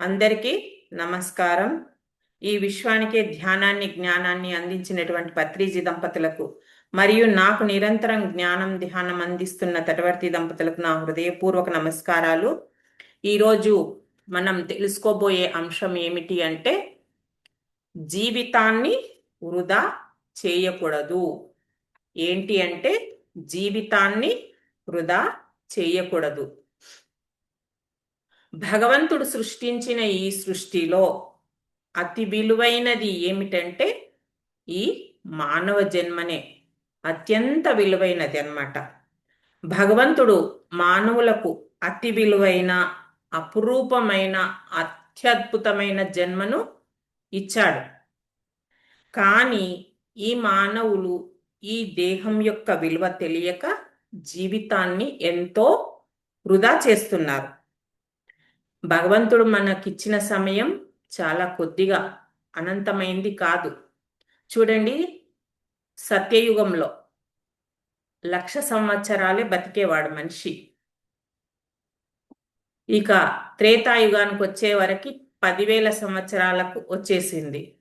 అందరికీ నమస్కారం. ఈ విశ్వానికే ధ్యానాన్ని జ్ఞానాన్ని అందించినటువంటి పత్రిజీ దంపతులకు మరియు నాకు నిరంతరం జ్ఞానం ధ్యానం అందిస్తున్న తటవర్తి దంపతులకు నా హృదయపూర్వక నమస్కారాలు. ఈరోజు మనం తెలుసుకోబోయే అంశం ఏమిటి అంటే జీవితాన్ని వృధా చేయకూడదు. ఏంటి అంటే జీవితాన్ని వృధా చేయకూడదు. భగవంతుడు సృష్టించిన ఈ సృష్టిలో అతి విలువైనది ఏమిటంటే ఈ మానవ జన్మనే అత్యంత విలువైనది అన్నమాట. భగవంతుడు మానవులకు అతి విలువైన అపురూపమైన అత్యద్భుతమైన జన్మను ఇచ్చాడు. కానీ ఈ మానవులు ఈ దేహం యొక్క విలువ తెలియక జీవితాన్ని ఎంతో వృధా చేస్తున్నారు. భగవంతుడు మనకిచ్చిన సమయం చాలా కొద్దిగా అనంతమైంది కాదు. చూడండి సత్యయుగంలో లక్ష సంవత్సరాలే బతికేవాడు మనిషి. ఇక త్రేతాయుగానికి వచ్చే వరకు పదివేల సంవత్సరాలకు వచ్చేసింది.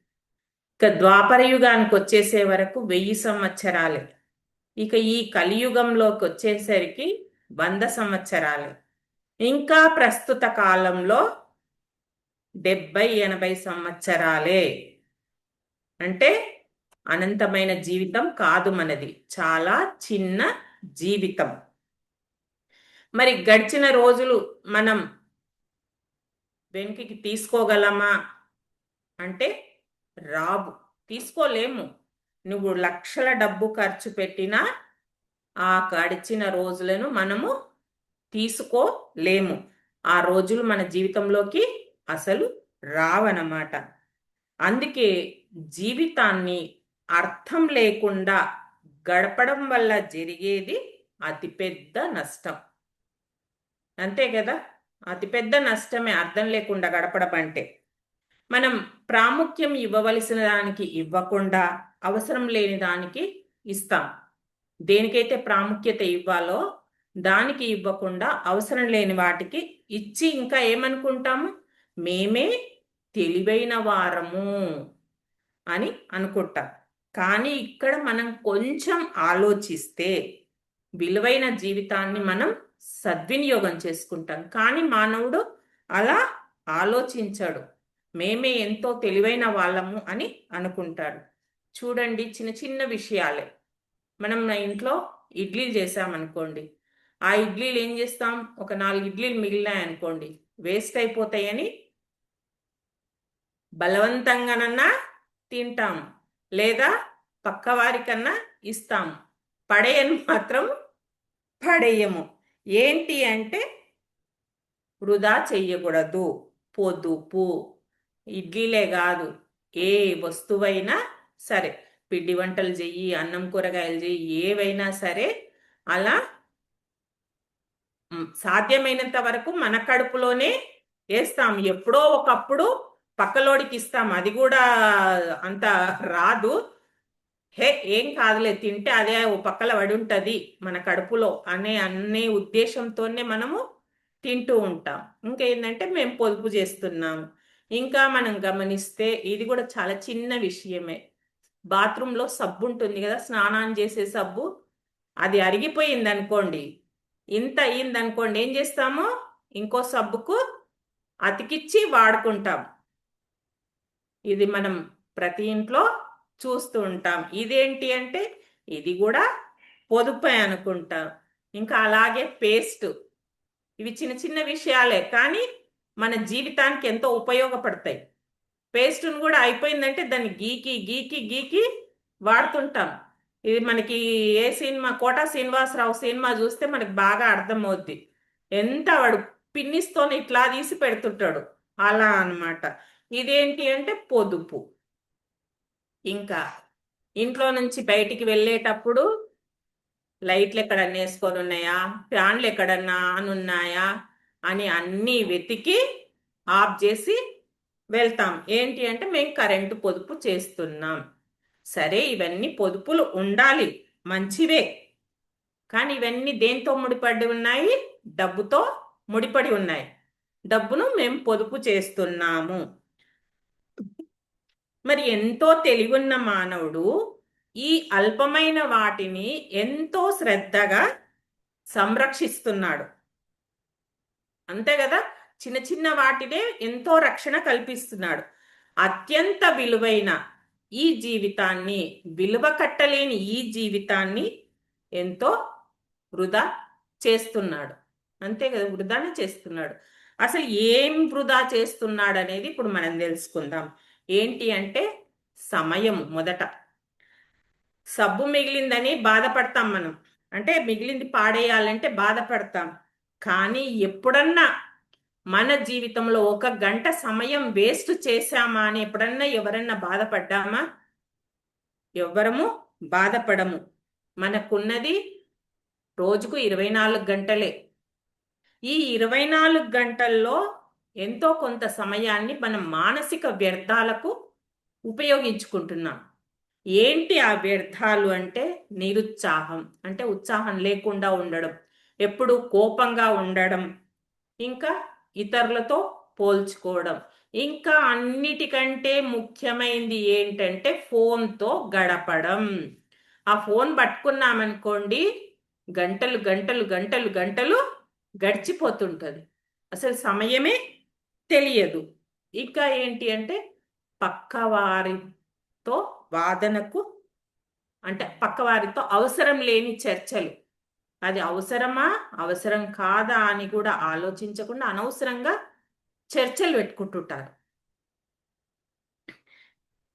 ఇక ద్వాపర యుగానికి వచ్చేసే వరకు వెయ్యి సంవత్సరాలే. ఇక ఈ కలియుగంలోకి వచ్చేసరికి వంద సంవత్సరాలే. ఇంకా ప్రస్తుత కాలంలో డెబ్బై ఎనభై సంవత్సరాలే. అంటే అనంతమైన జీవితం కాదు మనది. చాలా చిన్న జీవితం. మరి గడిచిన రోజులు మనం వెనుకకి తీసుకోగలమా? అంటే రావు తీసుకోలేము. నువ్వు లక్షల డబ్బు ఖర్చు పెట్టినా ఆ గడిచిన రోజులను మనము తీసుకోలేము ఆ రోజులు మన జీవితంలోకి అసలు రావన్నమాట అందుకే జీవితాన్ని అర్థం లేకుండా గడపడం వల్ల జరిగేది అతిపెద్ద నష్టం. అంతే కదా? అతిపెద్ద నష్టమే అర్థం లేకుండా గడపడం అంటే. మనం ప్రాముఖ్యం ఇవ్వవలసిన దానికి ఇవ్వకుండా అవసరం లేని దానికి ఇస్తాం. దేనికైతే ప్రాముఖ్యత ఇవ్వాలో దానికి ఇవ్వకుండా అవసరం లేని వాటికి ఇచ్చి ఇంకా ఏమనుకుంటాము? మేమే తెలివైన వారము అని అనుకుంటాం. కానీ ఇక్కడ మనం కొంచెం ఆలోచిస్తే విలువైన జీవితాన్ని మనం సద్వినియోగం చేసుకుంటాం. కానీ మానవుడు అలా ఆలోచించాడు. మేమే ఎంతో తెలివైన వాళ్ళము అని అనుకుంటాడు. చూడండి చిన్న చిన్న విషయాలే. మనం నా ఇంట్లో ఇడ్లీ చేసామనుకోండి. ఆ ఇడ్లీలు ఏం చేస్తాం? ఒక నాలుగు ఇడ్లీలు మిగిలినాయి అనుకోండి. వేస్ట్ అయిపోతాయని బలవంతంగానన్నా తింటాం. లేదా పక్కవారికన్నా ఇస్తాం. పడేయను మాత్రం పడేయము. ఏంటి అంటే వృధా చెయ్యకూడదు. పొదుపు ఇడ్లీలే కాదు. ఏ వస్తువైనా సరే. పిండి వంటలు చెయ్యి అన్నం కూరగాయలు చెయ్యి ఏవైనా సరే అలా సాధ్యమైనంత వరకు మన కడుపులోనే వేస్తాం. ఎప్పుడో ఒకప్పుడు పక్కలోడికి ఇస్తాం. అది కూడా అంత రాదు. హే ఏం కాదులే తింటే అదే ఓ పక్కల పడి ఉంటుంది మన కడుపులో అనే అనే ఉద్దేశంతోనే మనము తింటూ ఉంటాం. ఇంకేంటంటే మేము పొదుపు చేస్తున్నాము. ఇంకా మనం గమనిస్తే ఇది కూడా చాలా చిన్న విషయమే. బాత్రూంలో సబ్బు ఉంటుంది కదా స్నానం చేసే సబ్బు. అది అరిగిపోయింది అనుకోండి ఇంత అయింది అనుకోండి ఏం చేస్తాము? ఇంకో సబ్బుకు అతికిచ్చి వాడుకుంటాం. ఇది మనం ప్రతి ఇంట్లో చూస్తూ ఉంటాం. ఇదేంటి అంటే ఇది కూడా పొదుపే అనుకుంటాం. ఇంకా అలాగే పేస్ట్. ఇవి చిన్న చిన్న విషయాలే కానీ మన జీవితానికి ఎంతో ఉపయోగపడతాయి. పేస్ట్ను కూడా అయిపోయిందంటే దాన్ని గీకి గీకి గీకి వాడుతుంటాం. ఇది మనకి ఏ సినిమా కోట శ్రీనివాసరావు సినిమా చూస్తే మనకి బాగా అర్థమవుద్ది. ఎంత వాడు పిన్నిస్తోని ఇట్లా తీసి పెడుతుంటాడు. అలా అనమాట ఇదేంటి అంటే పొదుపు. ఇంకా ఇంట్లో నుంచి బయటికి వెళ్ళేటప్పుడు లైట్లు ఎక్కడన్నా వేసుకొని ఉన్నాయా? ఫ్యాన్లు ఎక్కడన్నా ఆన్ ఉన్నాయా? అని అన్నీ వెతికి ఆఫ్ చేసి వెళ్తాం. ఏంటి అంటే మేము కరెంటు పొదుపు చేస్తున్నాం. సరే ఇవన్నీ పొదుపులు ఉండాలి. మంచివే. కానీ ఇవన్నీ దేంతో ముడిపడి ఉన్నాయి? డబ్బుతో ముడిపడి ఉన్నాయి. డబ్బును మేము పొదుపు చేస్తున్నాము. మరి ఎంతో తెలివున్న మానవుడు ఈ అల్పమైన వాటిని ఎంతో శ్రద్ధగా సంరక్షిస్తున్నాడు. అంతే కదా? చిన్న చిన్న వాటినే ఎంతో రక్షణ కల్పిస్తున్నాడు. అత్యంత విలువైన ఈ జీవితాన్ని విలువ కట్టలేని ఈ జీవితాన్ని ఎంతో వృధా చేస్తున్నాడు. అంతే కదా వృధానే చేస్తున్నాడు. అసలు ఏం వృధా చేస్తున్నాడు అనేది ఇప్పుడు మనం తెలుసుకుందాం. ఏంటి అంటే సమయం మొదట. సబ్బు మిగిలిందని బాధపడతాం మనం. అంటే మిగిలింది పాడేయాలంటే బాధపడతాం. కానీ ఎప్పుడన్నా మన జీవితంలో ఒక గంట సమయం వేస్ట్ చేశామా అని ఎప్పుడన్నా ఎవరన్నా బాధపడ్డామా? ఎవ్వరము బాధపడము. మనకున్నది రోజుకు ఇరవై నాలుగు గంటలే. ఈ ఇరవై నాలుగు గంటల్లో ఎంతో కొంత సమయాన్ని మనం మానసిక వ్యర్థాలకు ఉపయోగించుకుంటున్నాం. ఏంటి ఆ వ్యర్థాలు అంటే నిరుత్సాహం. అంటే ఉత్సాహం లేకుండా ఉండడం. ఎప్పుడు కోపంగా ఉండడం. ఇంకా ఇతరులతో పోల్చుకోవడం. ఇంకా అన్నిటికంటే ముఖ్యమైనది ఏంటంటే ఫోన్తో గడపడం. ఆ ఫోన్ పట్టుకున్నామనుకోండి గంటలు గంటలు గంటలు గంటలు గడిచిపోతుంటుంది. అసలు సమయమే తెలియదు. ఇంకా ఏంటి అంటే పక్కవారితో వాదనకు అంటే పక్కవారితో అవసరం లేని చర్చలు. అది అవసరమా? అవసరం కాదా అని కూడా ఆలోచించకుండా అనవసరంగా చర్చలు పెట్టుకుంటుంటారు.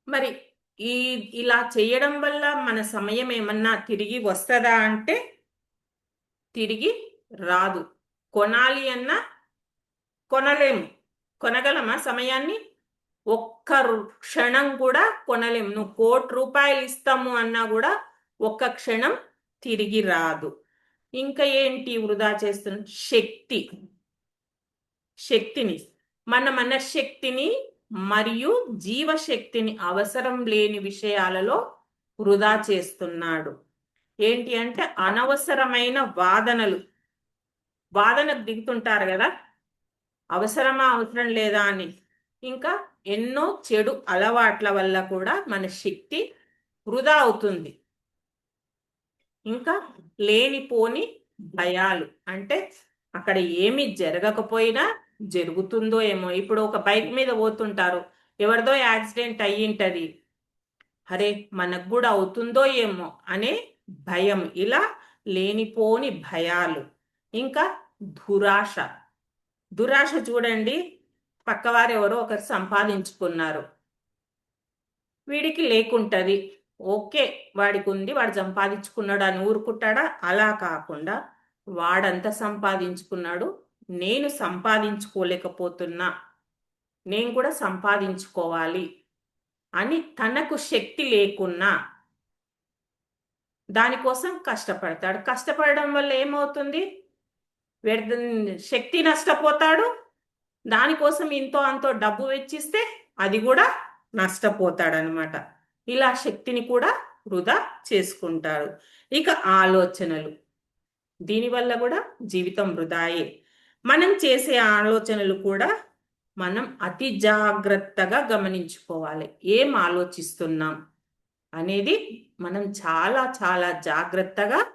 మరి ఈ ఇలా చేయడం వల్ల మన సమయం ఏమన్నా తిరిగి వస్తుందా అంటే తిరిగి రాదు. కొనాలి అన్నా కొనలేము. కొనగలమా సమయాన్ని? ఒక్క క్షణం కూడా కొనలేము. నువ్వు కోటి రూపాయలు ఇస్తాము అన్నా కూడా ఒక్క క్షణం తిరిగి రాదు. ఇంకా ఏంటి వృధా చేస్తున్న? శక్తి. శక్తిని. మన మన శక్తిని మరియు జీవశక్తిని అవసరం లేని విషయాలలో వృధా చేస్తున్నాడు. ఏంటి అంటే అనవసరమైన వాదనలు. వాదనకు దిగుతుంటారు కదా? అవసరమా అవసరం లేదా అని. ఇంకా ఎన్నో చెడు అలవాట్ల వల్ల కూడా మన శక్తి వృధా అవుతుంది. ఇంకా లేనిపోని భయాలు. అంటే అక్కడ ఏమి జరగకపోయినా జరుగుతుందో ఏమో. ఇప్పుడు ఒక బైక్ మీద పోతుంటారు. ఎవరిదో యాక్సిడెంట్ అయ్యింటది. అరే మనకు కూడా అవుతుందో ఏమో అనే భయం. ఇలా లేనిపోని భయాలు. ఇంకా దురాశ. దురాశ చూడండి. పక్కవారు ఎవరో ఒకరు సంపాదించుకున్నారు. వీడికి లేకుంటది. ఓకే వాడికి ఉంది వాడు సంపాదించుకున్నాడు అని ఊరుకుంటాడా? అలా కాకుండా వాడంతా సంపాదించుకున్నాడు నేను సంపాదించుకోలేకపోతున్నా నేను కూడా సంపాదించుకోవాలి అని తనకు శక్తి లేకున్నా దానికోసం కష్టపడతాడు. కష్టపడడం వల్ల ఏమవుతుంది? శక్తి నష్టపోతాడు. దానికోసం ఇంతో అంతో డబ్బు వెచ్చిస్తే అది కూడా నష్టపోతాడనమాట. ఇలా శక్తిని కూడా వృధా చేసుకుంటారు. ఇక ఆలోచనలు. దీనివల్ల కూడా జీవితం వృధాయే. మనం చేసే ఆలోచనలు కూడా మనం అతి జాగ్రత్తగా గమనించుకోవాలి. ఏం ఆలోచిస్తున్నాం అనేది మనం చాలా చాలా జాగ్రత్తగా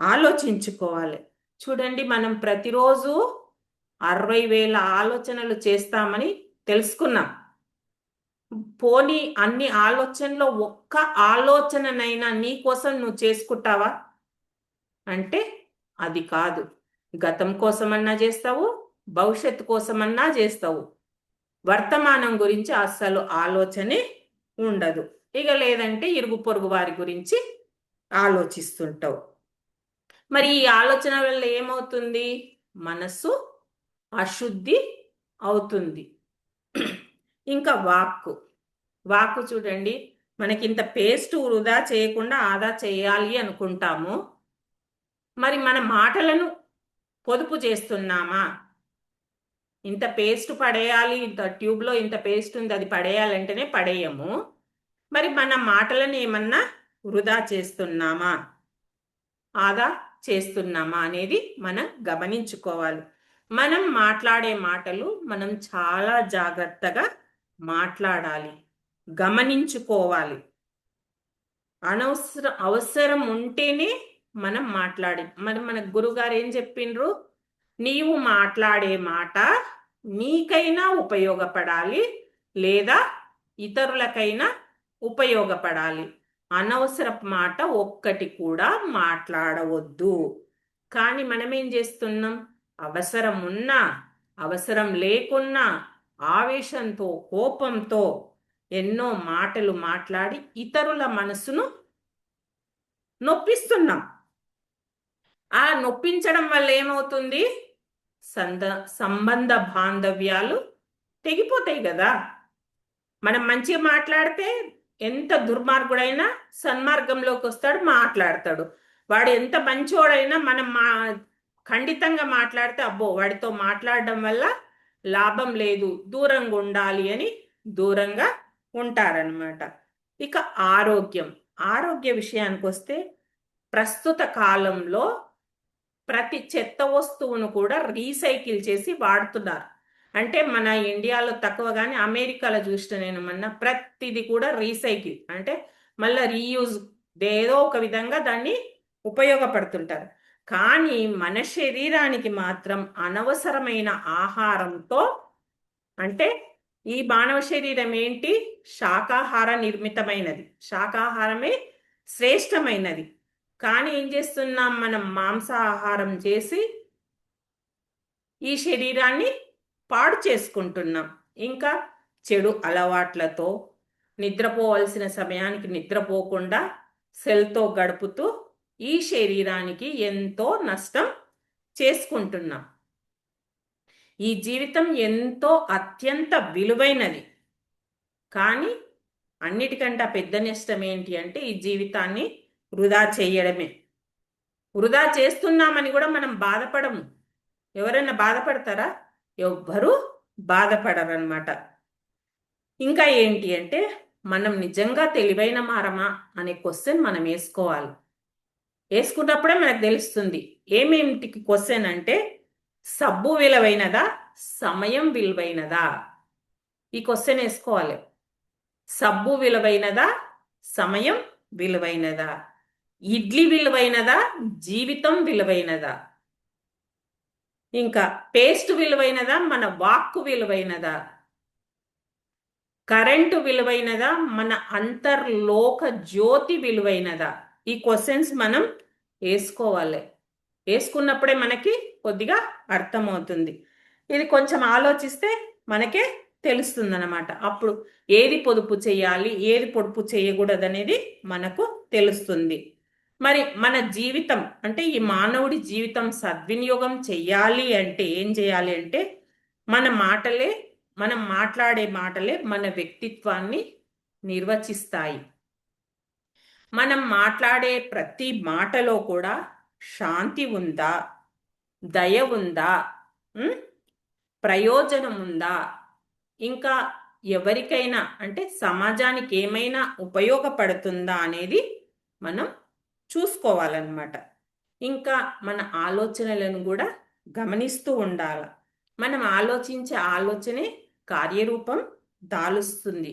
ఆలోచించుకోవాలి. చూడండి మనం ప్రతిరోజు అరవై వేల ఆలోచనలు చేస్తామని తెలుసుకున్నాం. పోనీ అన్ని ఆలోచనలో ఒక్క ఆలోచననైనా నీ కోసం నువ్వు చేసుకుంటావా? అంటే అది కాదు. గతం కోసమన్నా చేస్తావు భవిష్యత్తు కోసమన్నా చేస్తావు. వర్తమానం గురించి అస్సలు ఆలోచనే ఉండదు. ఇక లేదంటే ఇరుగు పొరుగు వారి గురించి ఆలోచిస్తుంటావు. మరి ఈ ఆలోచన వల్ల ఏమవుతుంది? మనస్సు అశుద్ధి అవుతుంది. ఇంకా వాక్కు. వాక్కు చూడండి మనకి ఇంత పేస్ట్ వృధా చేయకుండా ఆదా చేయాలి అనుకుంటాము. మరి మన మాటలను పొదుపు చేస్తున్నామా? ఇంత పేస్ట్ పడేయాలి ఇంత ట్యూబ్లో ఇంత పేస్ట్ ఉంది అది పడేయాలంటేనే పడేయము. మరి మన మాటలను ఏమన్నా వృధా చేస్తున్నామా? ఆదా చేస్తున్నామా అనేది మనం గమనించుకోవాలి. మనం మాట్లాడే మాటలు మనం చాలా జాగ్రత్తగా మాట్లాడాలి గమనించుకోవాలి. అనవసరం అవసరం ఉంటేనే మనం మాట్లాడి మరి మన గురుగారు ఏం చెప్పిండ్రు? నీవు మాట్లాడే మాట నీకైనా ఉపయోగపడాలి లేదా ఇతరులకైనా ఉపయోగపడాలి. అనవసర మాట ఒక్కటి కూడా మాట్లాడవద్దు. కానీ మనం ఏం చేస్తున్నాం? అవసరం ఉన్నా అవసరం లేకున్నా ఆవేశంతో కోపంతో ఎన్నో మాటలు మాట్లాడి ఇతరుల మనసును నొప్పిస్తున్నాం. ఆ నొప్పించడం వల్ల ఏమవుతుంది? సంద సంబంధ బాంధవ్యాలు తెగిపోతాయి కదా. మనం మంచిగా మాట్లాడితే ఎంత దుర్మార్గుడైనా సన్మార్గంలోకి వస్తాడు మాట్లాడతాడు. వాడు ఎంత మంచోడైనా మనం మా ఖండితంగా మాట్లాడితే అబ్బో వాడితో మాట్లాడడం వల్ల లాభం లేదు దూరంగా ఉండాలి అని దూరంగా ఉంటారనమాట ఇక ఆరోగ్యం. ఆరోగ్య విషయానికి వస్తే ప్రస్తుత కాలంలో ప్రతి చెత్త వస్తువును కూడా రీసైకిల్ చేసి వాడుతున్నారు. అంటే మన ఇండియాలో తక్కువ కానీ అమెరికాలో చూసిన నేను మొన్న ప్రతిది కూడా రీసైకిల్. అంటే మళ్ళీ రీయూజ్ ఏదో ఒక విధంగా దాన్ని ఉపయోగపడుతుంటారు. కానీ మన శరీరానికి మాత్రం అనవసరమైన ఆహారంతో అంటే ఈ మానవ శరీరం ఏంటి? శాకాహార నిర్మితమైనది. శాకాహారమే శ్రేష్టమైనది. కానీ ఏం చేస్తున్నాం? మనం మాంసాహారం చేసి ఈ శరీరాన్ని పాడు చేసుకుంటున్నాం. ఇంకా చెడు అలవాట్లతో నిద్రపోవలసిన సమయానికి నిద్రపోకుండా సెల్తో గడుపుతూ ఈ శరీరానికి ఎంతో నష్టం చేసుకుంటున్నాం. ఈ జీవితం ఎంతో అత్యంత విలువైనది. కానీ అన్నిటికంటే పెద్ద నష్టం ఏంటి అంటే ఈ జీవితాన్ని వృధా చేయడమే. వృధా చేస్తున్నామని కూడా మనం బాధపడము. ఎవరైనా బాధపడతారా? ఎవ్వరూ బాధపడరనమాట ఇంకా ఏంటి అంటే మనం నిజంగా తెలివైన మారమా అనే క్వశ్చన్ మనం వేసుకోవాలి. వేసుకున్నప్పుడే మనకు తెలుస్తుంది. ఏమేమిటికి క్వశ్చన్ అంటే సబ్బు విలువైనదా సమయం విలువైనదా? ఈ క్వశ్చన్ వేసుకోవాలి. సబ్బు విలువైనదా సమయం విలువైనదా? ఇడ్లీ విలువైనదా జీవితం విలువైనదా? ఇంకా పేస్ట్ విలువైనదా మన వాక్కు విలువైనదా? కరెంటు విలువైనదా మన అంతర్లోక జ్యోతి విలువైనదా? ఈ క్వశ్చన్స్ మనం వేసుకోవాలి. వేసుకున్నప్పుడే మనకి కొద్దిగా అర్థమవుతుంది. ఇది కొంచెం ఆలోచిస్తే మనకే తెలుస్తుంది అనమాట అప్పుడు ఏది పొదుపు చేయాలి ఏది పొదుపు చేయకూడదు అనేది మనకు తెలుస్తుంది. మరి మన జీవితం అంటే ఈ మానవుడి జీవితం సద్వినియోగం చెయ్యాలి అంటే ఏం చేయాలి అంటే మన మాటలే మనం మాట్లాడే మాటలే మన వ్యక్తిత్వాన్ని నిర్వచిస్తాయి. మనం మాట్లాడే ప్రతి మాటలో కూడా శాంతి ఉందా? దయ ఉందా? ప్రయోజనం ఉందా? ఇంకా ఎవరికైనా అంటే సమాజానికి ఏమైనా ఉపయోగపడుతుందా అనేది మనం చూసుకోవాలన్నమాట. ఇంకా మన ఆలోచనలను కూడా గమనిస్తూ ఉండాలి. మనం ఆలోచించే ఆలోచనే కార్యరూపం దాలుస్తుంది.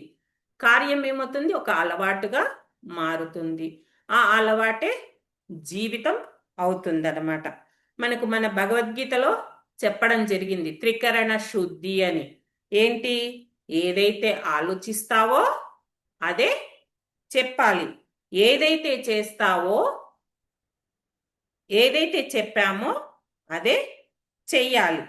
కార్యం ఏమవుతుంది? ఒక అలవాటుగా మారుతుంది. ఆ అలవాటే జీవితం అవుతుందన్నమాట. మనకు మన భగవద్గీతలో చెప్పడం జరిగింది త్రికరణ శుద్ధి అని. ఏంటి? ఏదైతే ఆలోచిస్తావో అదే చెప్పాలి. ఏదైతే చేస్తావో ఏదైతే చెప్పామో అదే చెయ్యాలి.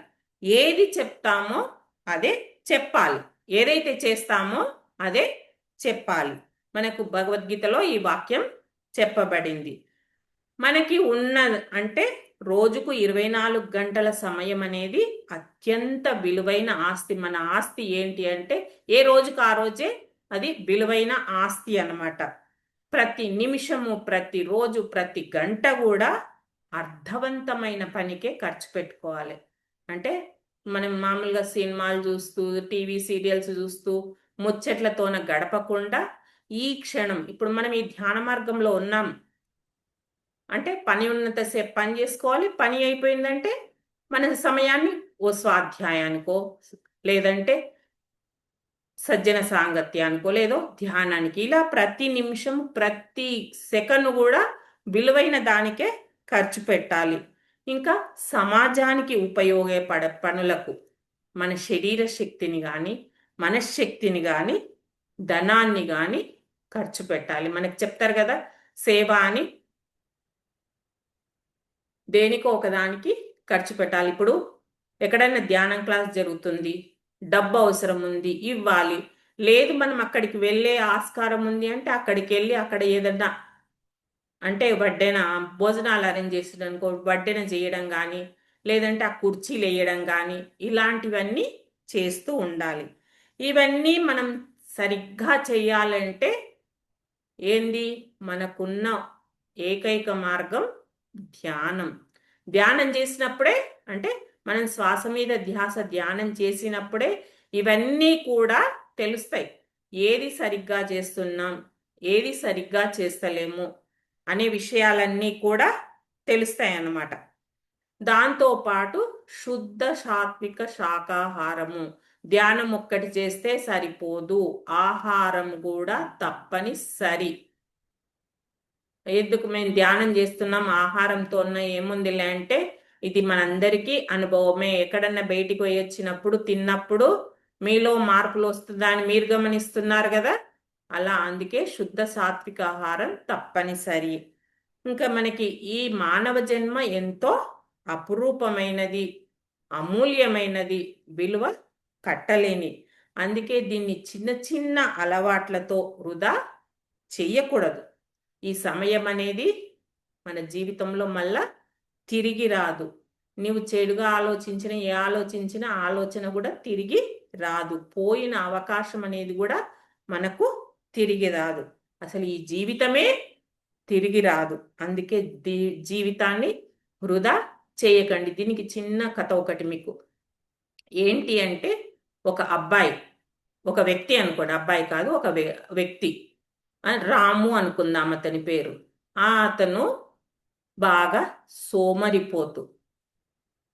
ఏది చెప్తామో అదే చెప్పాలి. ఏదైతే చేస్తామో అదే చెప్పాలి. మనకు భగవద్గీతలో ఈ వాక్యం చెప్పబడింది. మనకి ఉన్న అంటే రోజుకు ఇరవై నాలుగు గంటల సమయం అనేది అత్యంత విలువైన ఆస్తి. మన ఆస్తి ఏంటి అంటే ఏ రోజుకు ఆ రోజే అది విలువైన ఆస్తి అనమాట ప్రతి నిమిషము ప్రతి రోజు ప్రతి గంట కూడా అర్థవంతమైన పనికే ఖర్చు పెట్టుకోవాలి. అంటే మనం మామూలుగా సినిమాలు చూస్తూ టీవీ సీరియల్స్ చూస్తూ ముచ్చట్లతోన గడపకుండా ఈ క్షణం. ఇప్పుడు మనం ఈ ధ్యాన మార్గంలో ఉన్నాం. అంటే పని ఉన్నంతసేపు పని చేసుకోవాలి. పని అయిపోయిందంటే మన సమయాన్ని ఓ స్వాధ్యాయానికో లేదంటే సజ్జన సాంగత్యానికో లేదో ధ్యానానికి. ఇలా ప్రతి నిమిషం ప్రతి సెకండ్ కూడా విలువైన దానికే ఖర్చు పెట్టాలి. ఇంకా సమాజానికి ఉపయోగపడ పనులకు మన శరీర శక్తిని కానీ మనశ్శక్తిని కానీ ధనాన్ని కానీ ఖర్చు పెట్టాలి. మనకు చెప్తారు కదా సేవ అని దేనికో ఒకదానికి ఖర్చు పెట్టాలి. ఇప్పుడు ఎక్కడైనా ధ్యానం క్లాస్ జరుగుతుంది డబ్బు అవసరం ఉంది ఇవ్వాలి. లేదు మనం అక్కడికి వెళ్ళే ఆస్కారం ఉంది అంటే అక్కడికి వెళ్ళి అక్కడ ఏదన్నా అంటే వడ్డెన భోజనాలు అరేంజ్ చేసేదనుకో వడ్డెన చేయడం కానీ లేదంటే ఆ కుర్చీలు వేయడం కానీ ఇలాంటివన్నీ చేస్తూ ఉండాలి. ఇవన్నీ మనం సరిగ్గా చేయాలంటే ఏంది? మనకున్న ఏకైక మార్గం ధ్యానం. ధ్యానం చేసినప్పుడే అంటే మనం శ్వాస మీద ధ్యాస ధ్యానం చేసినప్పుడే ఇవన్నీ కూడా తెలుస్తాయి. ఏది సరిగ్గా చేస్తున్నాం ఏది సరిగ్గా చేస్తలేము అనే విషయాలన్నీ కూడా తెలుస్తాయి అన్నమాట దాంతో పాటు శుద్ధ సాత్విక శాకాహారము ధ్యానం ఒక్కటి చేస్తే సరిపోదు. ఆహారం కూడా తప్పనిసరి. ఎందుకు మేము ధ్యానం చేస్తున్నాం? ఆహారంతో ఉన్న ఏముందిలే అంటే ఇది మనందరికీ అనుభవమే. ఎక్కడన్నా బయటికి పోయి వచ్చినప్పుడు తిన్నప్పుడు మీలో మార్పులు వస్తుందని మీరు గమనిస్తున్నారు కదా? అలా అందుకే శుద్ధ సాత్విక ఆహారం తప్పనిసరి. ఇంకా మనకి ఈ మానవ జన్మ ఎంతో అపురూపమైనది అమూల్యమైనది విలువ కట్టలేని. అందుకే దీన్ని చిన్న చిన్న అలవాట్లతో వృధా చెయ్యకూడదు. ఈ సమయం అనేది మన జీవితంలో మళ్ళా తిరిగి రాదు. నువ్వు చెడుగా ఆలోచించిన ఏ ఆలోచించిన ఆలోచన కూడా తిరిగి రాదు. పోయిన అవకాశం అనేది కూడా మనకు తిరిగి రాదు. అసలు ఈ జీవితమే తిరిగి రాదు. అందుకే జీవితాన్ని వృధా చేయకండి. దీనికి చిన్న కథ ఒకటి మీకు. ఏంటి అంటే ఒక అబ్బాయి ఒక వ్యక్తి అనుకోండి అబ్బాయి కాదు ఒక వ్యక్తి రాము అనుకుందాం అతని పేరు. ఆ అతను బాగా సోమరిపోతు.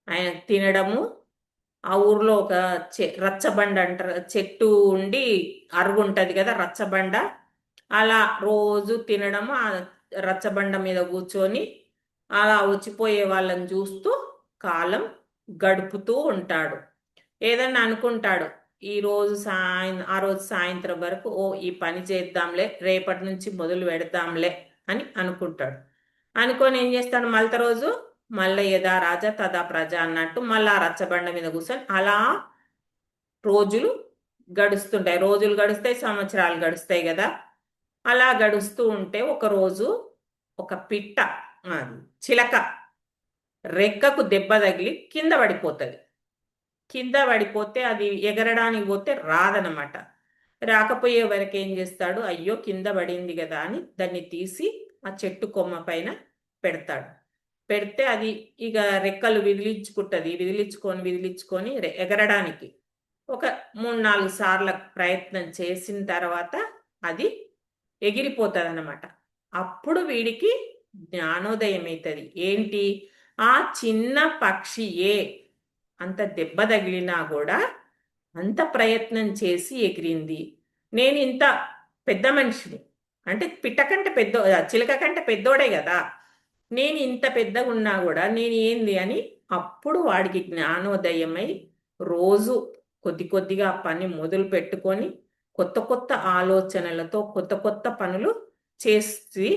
ఆయన తినడము ఆ ఊర్లో ఒక చె రచ్చబండ అంటారు చెట్టు ఉండి అరుగు ఉంటుంది కదా రచ్చబండ. అలా రోజు తినడము ఆ రచ్చబండ మీద కూర్చొని అలా వచ్చిపోయే వాళ్ళని చూస్తూ కాలం గడుపుతూ ఉంటాడు. ఏదన్నా అనుకుంటాడు ఈ రోజు సాయం ఆ రోజు సాయంత్రం వరకు ఓ ఈ పని చేద్దాంలే రేపటి నుంచి మొదలు పెడదాంలే అని అనుకుంటాడు. అనుకొని ఏం చేస్తాడు మళ్ళీ రోజు మళ్ళీ యథా రాజా తదా ప్రజ అన్నట్టు మళ్ళీ ఆ రచ్చబండ మీద కూర్చొని అలా రోజులు గడుస్తుంటాయి. రోజులు గడుస్తాయి సంవత్సరాలు గడుస్తాయి కదా. అలా గడుస్తూ ఉంటే ఒక రోజు ఒక పిట్ట చిలక రెక్కకు దెబ్బ తగిలి కింద పడిపోతుంది. కింద పడిపోతే అది ఎగరడానికి పోతే రాదనమాట రాకపోయే వరకు ఏం చేస్తాడు? అయ్యో కింద పడింది కదా అని దాన్ని తీసి ఆ చెట్టు కొమ్మ పైన పెడతాడు. పెడితే అది ఇక రెక్కలు విదిలించుకుంటుంది. విదిలించుకొని విదిలించుకొని ఎగరడానికి ఒక మూడు నాలుగు సార్ల ప్రయత్నం చేసిన తర్వాత అది ఎగిరిపోతుంది అన్నమాట అప్పుడు వీడికి జ్ఞానోదయం అవుతుంది ఏంటి? ఆ చిన్న పక్షి ఏ అంత దెబ్బ తగిలినా కూడా అంత ప్రయత్నం చేసి ఎగిరింది. నేను ఇంత పెద్ద మనిషిని అంటే పిట్ట కంటే పెద్ద చిలక కంటే పెద్దోడే కదా. నేను ఇంత పెద్దగా ఉన్నా కూడా నేను ఏంది అని అప్పుడు వాడికి జ్ఞానోదయమై రోజు కొద్ది కొద్దిగా పని మొదలు పెట్టుకొని కొత్త కొత్త ఆలోచనలతో కొత్త కొత్త పనులు చేసి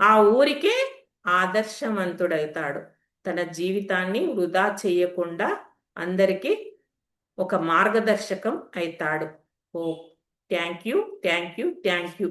ఆ ఊరికే ఆదర్శవంతుడవుతాడు. తన జీవితాన్ని వృధా చేయకుండా అందరికీ ఒక మార్గదర్శకం అవుతాడు ఓ thank you thank you thank you.